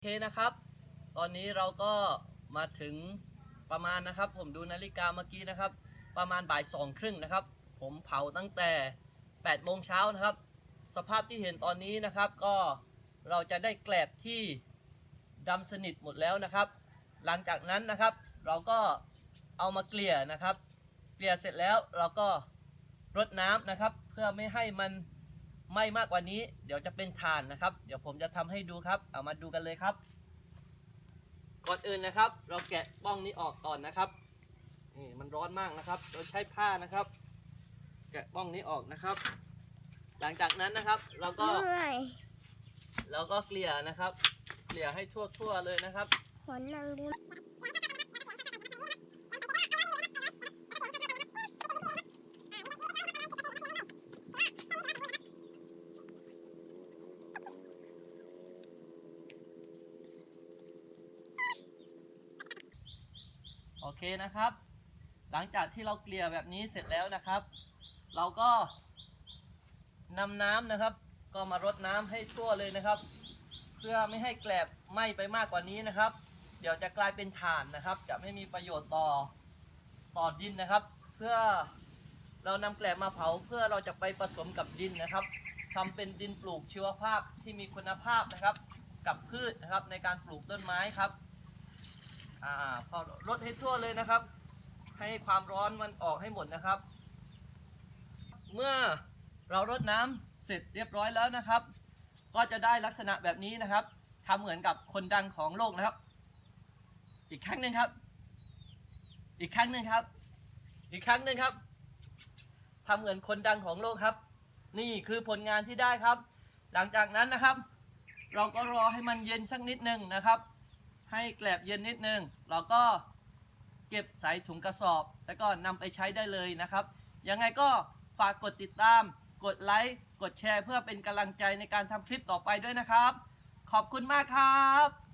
โอเคนะครับ ตอนนี้เราก็มาถึงประมาณนะครับ ผมดูนาฬิกาเมื่อกี้นะครับ ประมาณบ่ายสองครึ่งนะครับ ผมเผาตั้งแต่8โมงเช้านะครับ สภาพที่เห็นตอนนี้นะครับ ก็เราจะได้แกลบที่ดำสนิทหมดแล้วนะครับ หลังจากนั้นนะครับ เราก็เอามาเกลี่ยนะครับ เกลี่ยเสร็จแล้วเราก็รดน้ำนะครับ เพื่อไม่ให้มัน ไหม้มากกว่านี้ เดี๋ยวจะเป็นถ่านนะครับ เดี๋ยวผมจะทำให้ดูครับ เอามาดูกันเลยครับ ก่อนอื่นนะครับ เราแกะป้องนี้ออกก่อนนะครับนี่มันร้อนมากนะครับ เราใช้ผ้านะครับ แกะป้องนี้ออกนะครับ หลังจากนั้นนะครับ เราก็เมื่อยเราก็เกลี่ยนะครับ เกลี่ยให้ทั่วๆเลยนะครับขนนางร โอเคนะครับ หลังจากที่เราเกลี่ยแบบนี้เสร็จแล้วนะครับ เราก็นำน้ำนะครับ ก็มารดน้ำให้ทั่วเลยนะครับ เพื่อไม่ให้แกลบไหม้ไปมากกว่านี้นะครับ เดี๋ยวจะกลายเป็นถ่านนะครับ จะไม่มีประโยชน์ต่อต่อดินนะครับ เพื่อเรานำแกลบมาเผาเพื่อเราจะไปผสมกับดินนะครับทำเป็นดินปลูกชีวภาพที่มีคุณภาพนะครับ กับพืชนะครับในการปลูกต้นไม้ครับ อ่าพอลดให้ทั่วเลยนะครับ ให้ความร้อนมันออกให้หมดนะครับ เมื่อเรารดน้ำเสร็จเรียบร้อยแล้วนะครับ ก็จะได้ลักษณะแบบนี้นะครับทำเหมือนกับคนดังของโลกนะครับ อีกครั้งหนึ่งครับ อีกครั้งหนึ่งครับ อีกครั้งหนึ่งครับทำเหมือนคนดังของโลกครับ นี่คือผลงานที่ได้ครับ หลังจากนั้นนะครับ เราก็รอให้มันเย็นสักนิดหนึ่งนะครับ ให้แกลบเย็นนิดนึงเราก็เก็บใส่ถุงกระสอบ แล้วก็นำไปใช้ได้เลยนะครับ ยังไงก็ฝากกดติดตาม กดไลค์กดแชร์ เพื่อเป็นกำลังใจในการทำคลิปต่อไปด้วยนะครับ ขอบคุณมากครับ